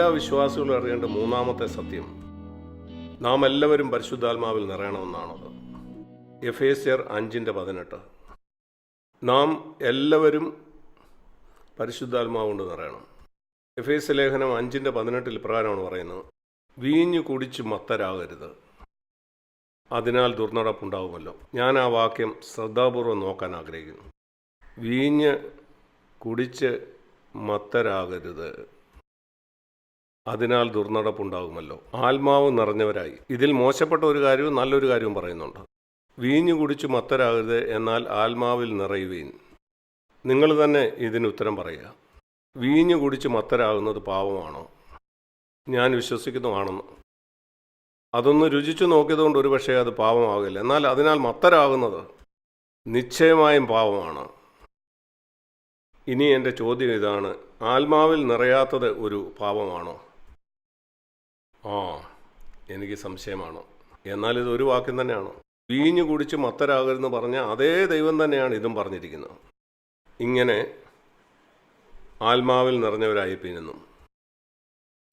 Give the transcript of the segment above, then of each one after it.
വിശ്വാസികളും അറിയേണ്ട മൂന്നാമത്തെ സത്യം നാം എല്ലാവരും പരിശുദ്ധാത്മാവിൽ നിറയണമെന്നാണത്. എഫേസ്യർ അഞ്ചിന്റെ പതിനെട്ട്. നാം എല്ലാവരും പരിശുദ്ധാത്മാവ് കൊണ്ട് നിറയണം. എഫേസ് ലേഖനം അഞ്ചിന്റെ പതിനെട്ടിൽ പ്രകാരമാണ് പറയുന്നത് വീഞ്ഞു കുടിച്ച് മത്തരാകരുത്. അതിനാൽ ദുർനടപ്പുണ്ടാവുമല്ലോ. ഞാൻ ആ വാക്യം ശ്രദ്ധാപൂർവം നോക്കാൻ ആഗ്രഹിക്കുന്നു. വീഞ്ഞ് കുടിച്ച് മത്തരാകരുത്. അതിനാൽ ദുർനടപ്പുണ്ടാകുമല്ലോ. ആത്മാവ് നിറഞ്ഞവരായി. ഇതിൽ മോശപ്പെട്ട ഒരു കാര്യവും നല്ലൊരു കാര്യവും പറയുന്നുണ്ട്. വീഞ്ഞു കുടിച്ചു മത്തരാകരുത് എന്നാൽ ആത്മാവിൽ നിറയുവീൻ. നിങ്ങൾ തന്നെ ഇതിന് ഉത്തരം പറയുക. വീഞ്ഞു കുടിച്ച് മത്തരാകുന്നത് പാവമാണോ ഞാൻ വിശ്വസിക്കുന്നതാണെന്ന്. അതൊന്ന് രുചിച്ചു നോക്കിയതുകൊണ്ട് ഒരുപക്ഷെ അത് പാവമാകില്ല എന്നാൽ അതിനാൽ മത്തരാകുന്നത് നിശ്ചയമായും പാവമാണ് ഇനി എന്റെ ചോദ്യം ഇതാണ്. ആത്മാവിൽ നിറയാത്തത് ഒരു പാപമാണോ? ആ എനിക്ക് സംശയമാണ്. എന്നാൽ ഇത് ഒരു വാക്യം തന്നെയാണ്. വീഞ്ഞു കുടിച്ച് മത്തരാകരുതെന്ന് പറഞ്ഞ അതേ ദൈവം തന്നെയാണ് ഇതും പറഞ്ഞിരിക്കുന്നത്. ഇങ്ങനെ ആത്മാവിൽ നിറഞ്ഞവരായി പിന്നും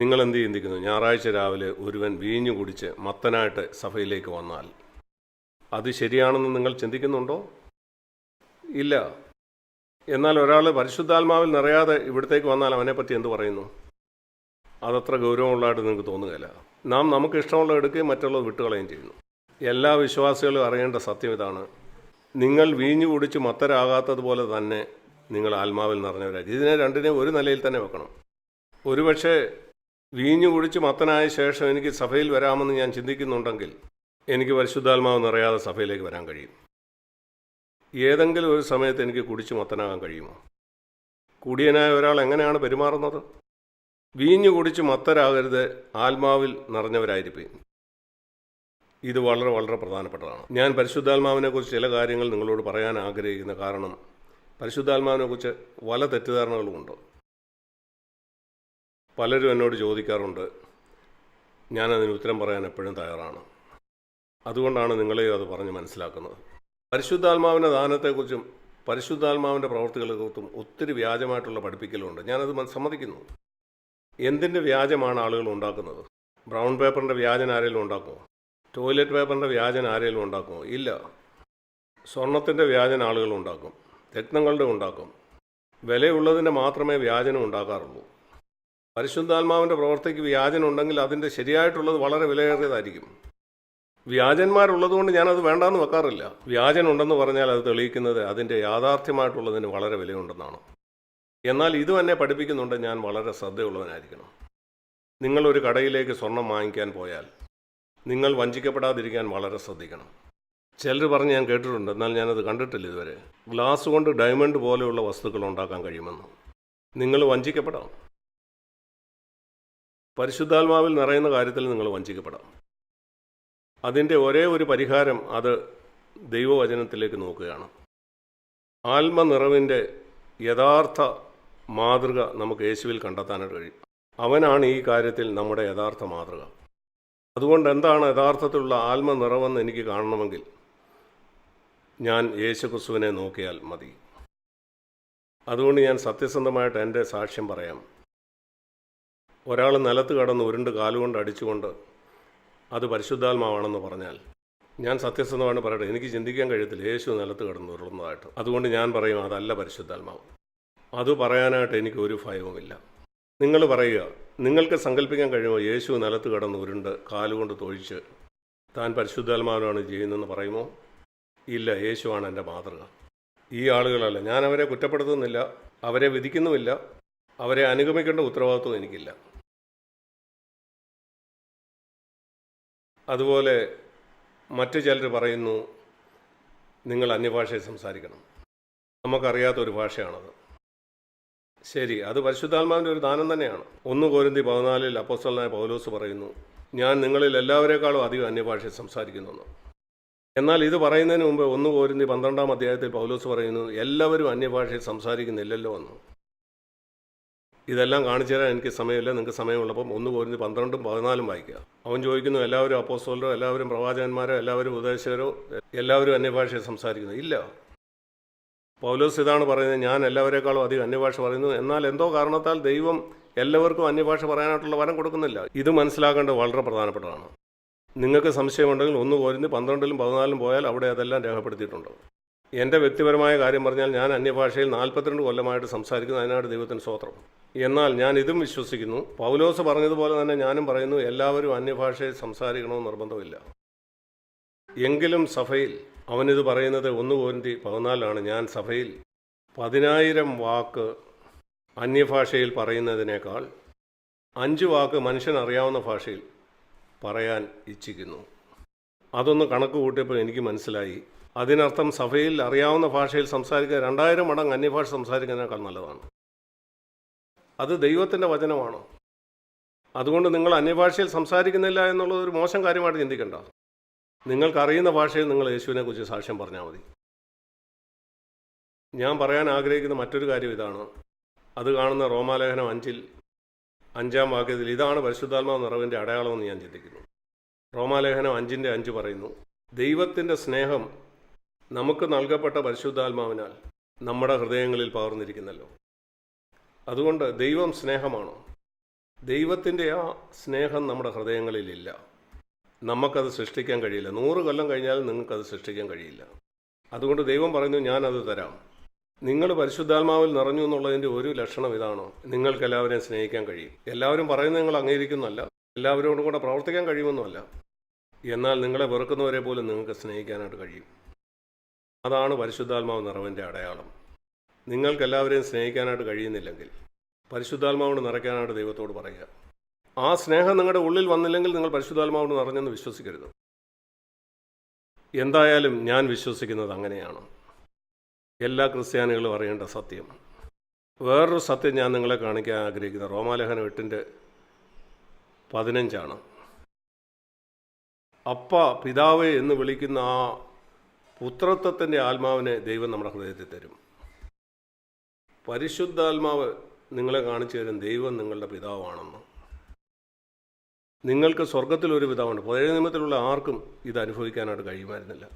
നിങ്ങൾ എന്ത് ചിന്തിക്കുന്നു? ഞായറാഴ്ച രാവിലെ ഒരുവൻ വീഞ്ഞു കുടിച്ച് മത്തനായിട്ട് സഭയിലേക്ക് വന്നാൽ അത് ശരിയാണെന്ന് നിങ്ങൾ ചിന്തിക്കുന്നുണ്ടോ? ഇല്ല. എന്നാൽ ഒരാൾ പരിശുദ്ധാത്മാവിൽ നിറയാതെ ഇവിടത്തേക്ക് വന്നാൽ അവനെപ്പറ്റി എന്ത് പറയുന്നു? അതത്ര ഗൗരവമുള്ളതായിട്ട് നിങ്ങൾക്ക് തോന്നുകയില്ല. നാം നമുക്ക് ഇഷ്ടമുള്ള എടുക്കുകയും മറ്റുള്ളത് വിട്ടുകളയും ചെയ്യുന്നു. എല്ലാ വിശ്വാസികളും അറിയേണ്ട സത്യം ഇതാണ്. നിങ്ങൾ വീഞ്ഞു കുടിച്ച് മത്തരാകാത്തതുപോലെ തന്നെ നിങ്ങൾ ആത്മാവിൽ നിറഞ്ഞവരായി ഇതിനെ രണ്ടിനെയും ഒരു നിലയിൽ തന്നെ വെക്കണം. ഒരുപക്ഷെ വീഞ്ഞു കുടിച്ച് മത്തനായ ശേഷം എനിക്ക് സഭയിൽ വരാമെന്ന് ഞാൻ ചിന്തിക്കുന്നുണ്ടെങ്കിൽ എനിക്ക് പരിശുദ്ധാത്മാവ് നിറയാതെ സഭയിലേക്ക് വരാൻ കഴിയും. ഏതെങ്കിലും ഒരു സമയത്ത് എനിക്ക് കുടിച്ച് മത്തനാകാൻ കഴിയുമോ? കുടിയനായ ഒരാൾ എങ്ങനെയാണ് പെരുമാറുന്നത്? വീഞ്ഞു കുടിച്ച് മത്തരാകരുത് ആത്മാവിൽ നിറഞ്ഞവരായിരിക്കും ഇത് വളരെ വളരെ പ്രധാനപ്പെട്ടതാണ്. ഞാൻ പരിശുദ്ധാത്മാവിനെ കുറിച്ച് ചില കാര്യങ്ങൾ നിങ്ങളോട് പറയാൻ ആഗ്രഹിക്കുന്ന കാരണം പരിശുദ്ധാത്മാവിനെ പരിശുദ്ധാത്മാവിനെക്കുറിച്ച് പല തെറ്റിദ്ധാരണകളുമുണ്ട്. പലരും എന്നോട് ചോദിക്കാറുണ്ട് ഞാൻ അതിന് ഉത്തരം പറയാൻ എപ്പോഴും തയ്യാറാണ്. അതുകൊണ്ടാണ് നിങ്ങളെയും അത് പറഞ്ഞ് മനസ്സിലാക്കുന്നത്. പരിശുദ്ധാത്മാവിന്റെ ദാനത്തെക്കുറിച്ചും പരിശുദ്ധാത്മാവിന്റെ പ്രവർത്തികളെക്കുറിച്ചും ഒത്തിരി വ്യാജമായിട്ടുള്ള പഠിപ്പിക്കലുണ്ട്. ഞാനത് സമ്മതിക്കുന്നു. എന്തിന്റെ വ്യാജമാണ് ആളുകൾ ഉണ്ടാക്കുന്നത്? ബ്രൗൺ പേപ്പറിന്റെ വ്യാജൻ ആരെങ്കിലും ഉണ്ടാക്കുമോ ടോയ്ലറ്റ് പേപ്പറിന്റെ വ്യാജൻ ആരെങ്കിലും ഉണ്ടാക്കുമോ ഇല്ല. സ്വർണത്തിന്റെ വ്യാജൻ ആളുകൾ ഉണ്ടാക്കും. രത്നങ്ങളുടെ ഉണ്ടാക്കും. വിലയുള്ളതിന്റെ മാത്രമേ വ്യാജനം ഉണ്ടാക്കാറുള്ളൂ. പരിശുദ്ധാത്മാവിന്റെ പ്രവർത്തിക്ക് വ്യാജനം ഉണ്ടെങ്കിൽ അതിന്റെ ശരിയായിട്ടുള്ളത് വളരെ വിലയേറിയതായിരിക്കും. വ്യാജന്മാരുള്ളതുകൊണ്ട് ഞാനത് വേണ്ടാന്ന് വെക്കാറില്ല. വ്യാജനുണ്ടെന്ന് പറഞ്ഞാൽ അത് തെളിയിക്കുന്നത് അതിന്റെ യാഥാർത്ഥ്യമായിട്ടുള്ളതിന് വളരെ വിലയുണ്ടെന്നാണ്. എന്നാൽ ഇത് തന്നെ പഠിപ്പിക്കുന്നുണ്ട് ഞാൻ വളരെ ശ്രദ്ധയുള്ളവനായിരിക്കണം. നിങ്ങളൊരു കടയിലേക്ക് സ്വർണം വാങ്ങിക്കാൻ പോയാൽ നിങ്ങൾ വഞ്ചിക്കപ്പെടാതിരിക്കാൻ വളരെ ശ്രദ്ധിക്കണം. ചിലർ പറഞ്ഞ് ഞാൻ കേട്ടിട്ടുണ്ട് എന്നാൽ ഞാനത് കണ്ടിട്ടില്ല ഇതുവരെ. ഗ്ലാസ് കൊണ്ട് ഡയമണ്ട് പോലെയുള്ള വസ്തുക്കൾ ഉണ്ടാക്കാൻ കഴിയുമെന്ന്. നിങ്ങൾ വഞ്ചിക്കപ്പെടാം. പരിശുദ്ധാത്മാവിൽ നിറയുന്ന കാര്യത്തിൽ നിങ്ങൾ വഞ്ചിക്കപ്പെടാം. അതിന്റെ ഒരേ ഒരു പരിഹാരം അത് ദൈവവചനത്തിലേക്ക് നോക്കുകയാണ്. ആത്മനിറവിന്റെ യഥാർത്ഥ മാതൃക നമുക്ക് യേശുവിൽ കണ്ടെത്താനായിട്ട് കഴിയും. അവനാണ് ഈ കാര്യത്തിൽ നമ്മുടെ യഥാർത്ഥ മാതൃക. അതുകൊണ്ട് എന്താണ് യഥാർത്ഥത്തിലുള്ള ആത്മനിറവെന്ന് എനിക്ക് കാണണമെങ്കിൽ ഞാൻ യേശു ക്രിസ്തുവിനെ നോക്കിയാൽ മതി. അതുകൊണ്ട് ഞാൻ സത്യസന്ധമായിട്ട് എന്റെ സാക്ഷ്യം പറയാം. ഒരാൾ നിലത്ത് കടന്ന് ഉരുണ്ട് കാലുകൊണ്ട് അടിച്ചുകൊണ്ട് അത് പരിശുദ്ധാത്മാവാണെന്ന് പറഞ്ഞാൽ ഞാൻ സത്യസന്ധമാണ് പറയട്ടെ എനിക്ക് ചിന്തിക്കാൻ കഴിയത്തില്ല. യേശു നിലത്ത് കിടന്ന് ഉരുളുന്നതായിട്ട്. അതുകൊണ്ട് ഞാൻ പറയും അതല്ല പരിശുദ്ധാത്മാവ്. അത് പറയാനായിട്ട് എനിക്ക് ഒരു ഭയവുമില്ല. നിങ്ങൾ പറയുക നിങ്ങൾക്ക് സങ്കല്പിക്കാൻ കഴിയുമോ? യേശു നിലത്ത് കിടന്ന് ഉരുണ്ട് കാലുകൊണ്ട് തൊഴിച്ച് താൻ പരിശുദ്ധാത്മാവിനാണ് ചെയ്യുന്നതെന്ന് പറയുമോ? ഇല്ല യേശുവാണ് എന്റെ മാതൃക. ഈ ആളുകളല്ല. ഞാൻ അവരെ കുറ്റപ്പെടുത്തുന്നില്ല അവരെ വിധിക്കുന്നുമില്ല അവരെ അനുഗമിക്കേണ്ട ഉത്തരവാദിത്വം എനിക്കില്ല. അതുപോലെ മറ്റു ചിലർ പറയുന്നു നിങ്ങൾ അന്യഭാഷയിൽ സംസാരിക്കണം. നമുക്കറിയാത്ത ഒരു ഭാഷയാണത്. ശരി അത് പരിശുദ്ധാത്മാവിന്റെ ഒരു ദാനം തന്നെയാണ്. ഒന്ന് കോരിന്തി പതിനാലിൽ അപ്പോസ്റ്റലായ പൗലോസ് പറയുന്നു ഞാൻ നിങ്ങളിൽ എല്ലാവരെക്കാളും അധികം അന്യഭാഷ സംസാരിക്കുന്നു എന്നാൽ ഇത് പറയുന്നതിന് മുമ്പ് ഒന്ന് കോരിന്തി പന്ത്രണ്ടാം അധ്യായത്തിൽ പൗലോസ് പറയുന്നു എല്ലാവരും അന്യഭാഷയിൽ സംസാരിക്കുന്നില്ലല്ലോ എന്ന്. ഇതെല്ലാം കാണിച്ചു തരാൻ എനിക്ക് സമയമില്ല നിങ്ങൾക്ക് സമയമുള്ളപ്പം ഒന്ന് കോരിന്തി പന്ത്രണ്ടും പതിനാലും വായിക്കുക. അവൻ ചോദിക്കുന്നു എല്ലാവരും അപ്പോസ്റ്റലോ എല്ലാവരും പ്രവാചകന്മാരോ എല്ലാവരും ഉപദേശകരോ എല്ലാവരും അന്യഭാഷയെ സംസാരിക്കുന്നു? ഇല്ല. പൗലോസ് ഇതാണ് പറയുന്നത് ഞാൻ എല്ലാവരെക്കാളും അധികം അന്യഭാഷ പറയുന്നു. എന്നാൽ എന്തോ കാരണത്താൽ ദൈവം എല്ലാവർക്കും അന്യഭാഷ പറയാനായിട്ടുള്ള വരം കൊടുക്കുന്നില്ല. ഇത് മനസ്സിലാക്കേണ്ടത് വളരെ പ്രധാനപ്പെട്ടതാണ്. നിങ്ങൾക്ക് സംശയമുണ്ടെങ്കിൽ ഒന്ന് പോരുന്ന് പന്ത്രണ്ടിലും പതിനാലിലും പോയാൽ അവിടെ അതെല്ലാം രേഖപ്പെടുത്തിയിട്ടുണ്ട്. എന്റെ വ്യക്തിപരമായ കാര്യം പറഞ്ഞാൽ ഞാൻ അന്യഭാഷയിൽ നാൽപ്പത്തിരണ്ട് കൊല്ലമായിട്ട് സംസാരിക്കുന്നു. അതിനായിട്ട് ദൈവത്തിന് സ്വോത്രം എന്നാൽ ഞാൻ ഇതും വിശ്വസിക്കുന്നു. പൗലോസ് പറഞ്ഞതുപോലെ തന്നെ ഞാനും പറയുന്നു എല്ലാവരും അന്യഭാഷയിൽ സംസാരിക്കണമെന്ന് നിർബന്ധമില്ല. എങ്കിലും സഭയിൽ അവനിത് പറയുന്നത് ഒന്ന് പോരിന്തി പതിനാലാണ് ഞാൻ സഭയിൽ പതിനായിരം വാക്ക് അന്യഭാഷയിൽ പറയുന്നതിനേക്കാൾ അഞ്ച് വാക്ക് മനുഷ്യൻ അറിയാവുന്ന ഭാഷയിൽ പറയാൻ ഇച്ഛിക്കുന്നു. അതൊന്ന് കണക്ക് കൂട്ടിയപ്പോൾ എനിക്ക് മനസ്സിലായി. അതിനർത്ഥം സഭയിൽ അറിയാവുന്ന ഭാഷയിൽ സംസാരിക്കുക രണ്ടായിരം മടങ്ങ് അന്യഭാഷ സംസാരിക്കുന്നതിനേക്കാൾ നല്ലതാണ്. അത് ദൈവത്തിന്റെ വചനമാണോ? അതുകൊണ്ട് നിങ്ങൾ അന്യഭാഷയിൽ സംസാരിക്കുന്നില്ല എന്നുള്ളത് ഒരു മോശം കാര്യമായിട്ട് ചിന്തിക്കേണ്ട. നിങ്ങൾക്കറിയുന്ന ഭാഷയിൽ നിങ്ങൾ യേശുവിനെ കുറിച്ച് സാക്ഷ്യം പറഞ്ഞാൽ മതി. ഞാൻ പറയാൻ ആഗ്രഹിക്കുന്ന മറ്റൊരു കാര്യം ഇതാണ്. അത് കാണുന്ന റോമാലേഖനം അഞ്ചിൽ അഞ്ചാം വാക്യത്തിൽ ഇതാണ് പരിശുദ്ധാത്മാവ് നിറവിന്റെ അടയാളമെന്ന് ഞാൻ ചിന്തിക്കുന്നു. റോമാലേഖനം അഞ്ചിന്റെ അഞ്ച് പറയുന്നു ദൈവത്തിന്റെ സ്നേഹം നമുക്ക് നൽകപ്പെട്ട പരിശുദ്ധാത്മാവിനാൽ നമ്മുടെ ഹൃദയങ്ങളിൽ പകർന്നിരിക്കുന്നല്ലോ. അതുകൊണ്ട് ദൈവം സ്നേഹമാണ്? ദൈവത്തിന്റെ ആ സ്നേഹം നമ്മുടെ ഹൃദയങ്ങളിലില്ല. നമുക്കത് സൃഷ്ടിക്കാൻ കഴിയില്ല. നൂറ് കൊല്ലം കഴിഞ്ഞാലും നിങ്ങൾക്കത് സൃഷ്ടിക്കാൻ കഴിയില്ല. അതുകൊണ്ട് ദൈവം പറയുന്നു ഞാനത് തരാം. നിങ്ങൾ പരിശുദ്ധാത്മാവിൽ നിറഞ്ഞു എന്നുള്ളതിന്റെ ഒരു ലക്ഷണം ഇതാണോ? നിങ്ങൾക്ക് എല്ലാവരെയും സ്നേഹിക്കാൻ കഴിയും. എല്ലാവരും പറയുന്നത് നിങ്ങൾ അംഗീകരിക്കുന്നല്ല എല്ലാവരോടും കൂടെ പ്രവർത്തിക്കാൻ കഴിയുമെന്നുമല്ല. എന്നാൽ നിങ്ങളെ വെറുക്കുന്നവരെ പോലും നിങ്ങൾക്ക് സ്നേഹിക്കാനായിട്ട് കഴിയും. അതാണ് പരിശുദ്ധാത്മാവ് നിറവിന്റെ അടയാളം. നിങ്ങൾക്ക് എല്ലാവരെയും സ്നേഹിക്കാനായിട്ട് കഴിയുന്നില്ലെങ്കിൽ പരിശുദ്ധാത്മാവോട് നിറയ്ക്കാനായിട്ട് ദൈവത്തോട് പറയുക. ആ സ്നേഹം നിങ്ങളുടെ ഉള്ളിൽ വന്നില്ലെങ്കിൽ നിങ്ങൾ പരിശുദ്ധാത്മാവിന് നിറഞ്ഞെന്ന് വിശ്വസിക്കരുത്. എന്തായാലും ഞാൻ വിശ്വസിക്കുന്നത് അങ്ങനെയാണ്. എല്ലാ ക്രിസ്ത്യാനികളും അറിയേണ്ട സത്യം. വേറൊരു സത്യം ഞാൻ നിങ്ങളെ കാണിക്കാൻ ആഗ്രഹിക്കുന്ന. റോമാലേഖനം എട്ടിന്റെ പതിനഞ്ചാണ്. അപ്പ പിതാവ് എന്ന് വിളിക്കുന്ന ആ പുത്രത്വത്തിന്റെ ആത്മാവിനെ ദൈവം നമ്മുടെ ഹൃദയത്തിൽ തരും. പരിശുദ്ധാത്മാവ് നിങ്ങളെ കാണിച്ചു തരും ദൈവം നിങ്ങളുടെ പിതാവാണെന്ന്. നിങ്ങൾക്ക് സ്വർഗത്തിലൊരു വിധമുണ്ട് പഴയ നിയമത്തിലുള്ള ആർക്കും ഇത് അനുഭവിക്കാനായിട്ട് കഴിയുമായിരുന്നില്ല.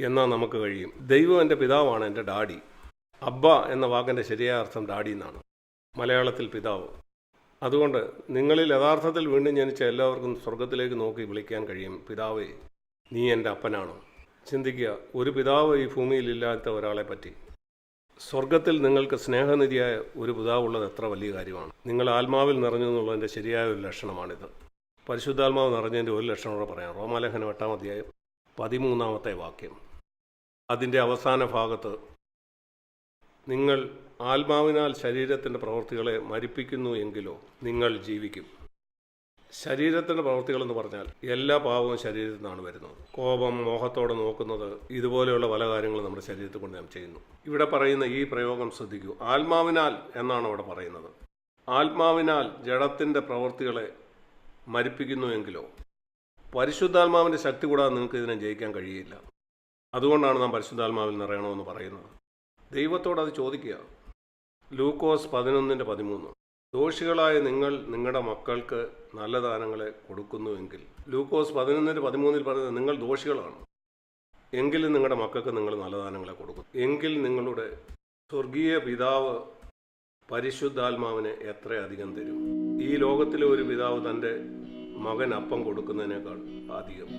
എന്നാൽ നമുക്ക് കഴിയും. ദൈവം എന്റെ പിതാവാണ് എന്റെ ഡാഡി. അബ്ബ എന്ന വാക്കിന്റെ ശരിയായ അർത്ഥം ഡാഡി എന്നാണ്. മലയാളത്തിൽ പിതാവ്. അതുകൊണ്ട് നിങ്ങളിൽ യഥാർത്ഥത്തിൽ വീണ്ടും ജനിച്ച എല്ലാവർക്കും സ്വർഗത്തിലേക്ക് നോക്കി വിളിക്കാൻ കഴിയും. പിതാവേ നീ എന്റെ അപ്പനാണ്. ചിന്തിക്കുക ഒരു പിതാവ് ഈ ഭൂമിയിൽ ഇല്ലാത്ത ഒരാളെ പറ്റി. സ്വർഗത്തിൽ നിങ്ങൾക്ക് സ്നേഹനിധിയായ ഒരു പിതാവുള്ളത് എത്ര വലിയ കാര്യമാണ്. നിങ്ങൾ ആത്മാവിൽ നിറഞ്ഞു എന്നുള്ളതിന്റെ ശരിയായ ഒരു ലക്ഷണമാണിത്. പരിശുദ്ധാത്മാവ് നിറഞ്ഞതിന്റെ ഒരു ലക്ഷണം കൂടെ പറയാം. റോമാലേഖനം എട്ടാം അധ്യായം പതിമൂന്നാമത്തെ വാക്യം. അതിന്റെ അവസാന ഭാഗത്ത് നിങ്ങൾ ആത്മാവിനാൽ ശരീരത്തിന്റെ പ്രവൃത്തികളെ മരിപ്പിക്കുന്നു എങ്കിലോ നിങ്ങൾ ജീവിക്കും. ശരീരത്തിന്റെ പ്രവൃത്തികളെന്ന് പറഞ്ഞാൽ എല്ലാ പാവവും ശരീരത്തിൽ നിന്നാണ് വരുന്നത്. കോപം മോഹത്തോടെ നോക്കുന്നത് ഇതുപോലെയുള്ള പല കാര്യങ്ങളും നമ്മുടെ ശരീരത്തിൽ കൊണ്ട് നാം ചെയ്യുന്നു. ഇവിടെ പറയുന്ന ഈ പ്രയോഗം ശ്രദ്ധിക്കൂ. ആത്മാവിനാൽ എന്നാണ് അവിടെ പറയുന്നത്. ആത്മാവിനാൽ ജഡത്തിന്റെ പ്രവൃത്തികളെ മരിപ്പിക്കുന്നു എങ്കിലോ പരിശുദ്ധാത്മാവിന്റെ ശക്തി കൂടാതെ നിങ്ങൾക്ക് ഇതിനെ ജയിക്കാൻ കഴിയില്ല. അതുകൊണ്ടാണ് നാം പരിശുദ്ധാത്മാവിൽ നിറയണമെന്ന് പറയുന്നത്. ദൈവത്തോട് അത് ചോദിക്കുക. ലൂക്കോസ് പതിനൊന്നിന്റെ പതിമൂന്ന്. ദോഷികളായ നിങ്ങൾ നിങ്ങളുടെ മക്കൾക്ക് നല്ല ദാനങ്ങളെ കൊടുക്കുന്നുവെങ്കിൽ. ലൂക്കോസ് പതിനൊന്നിന്റെ പതിമൂന്നിൽ പറയുന്നത് നിങ്ങൾ ദോഷികളാണ്. എങ്കിലും നിങ്ങളുടെ മക്കൾക്ക് നിങ്ങൾ നല്ല ദാനങ്ങളെ കൊടുക്കും. എങ്കിൽ നിങ്ങളുടെ സ്വർഗീയ പിതാവ് പരിശുദ്ധാത്മാവിനെ എത്രയധികം തരും? ഈ ലോകത്തിലെ ഒരു പിതാവ് തന്റെ മകൻ അപ്പം കൊടുക്കുന്നതിനേക്കാൾ അധികം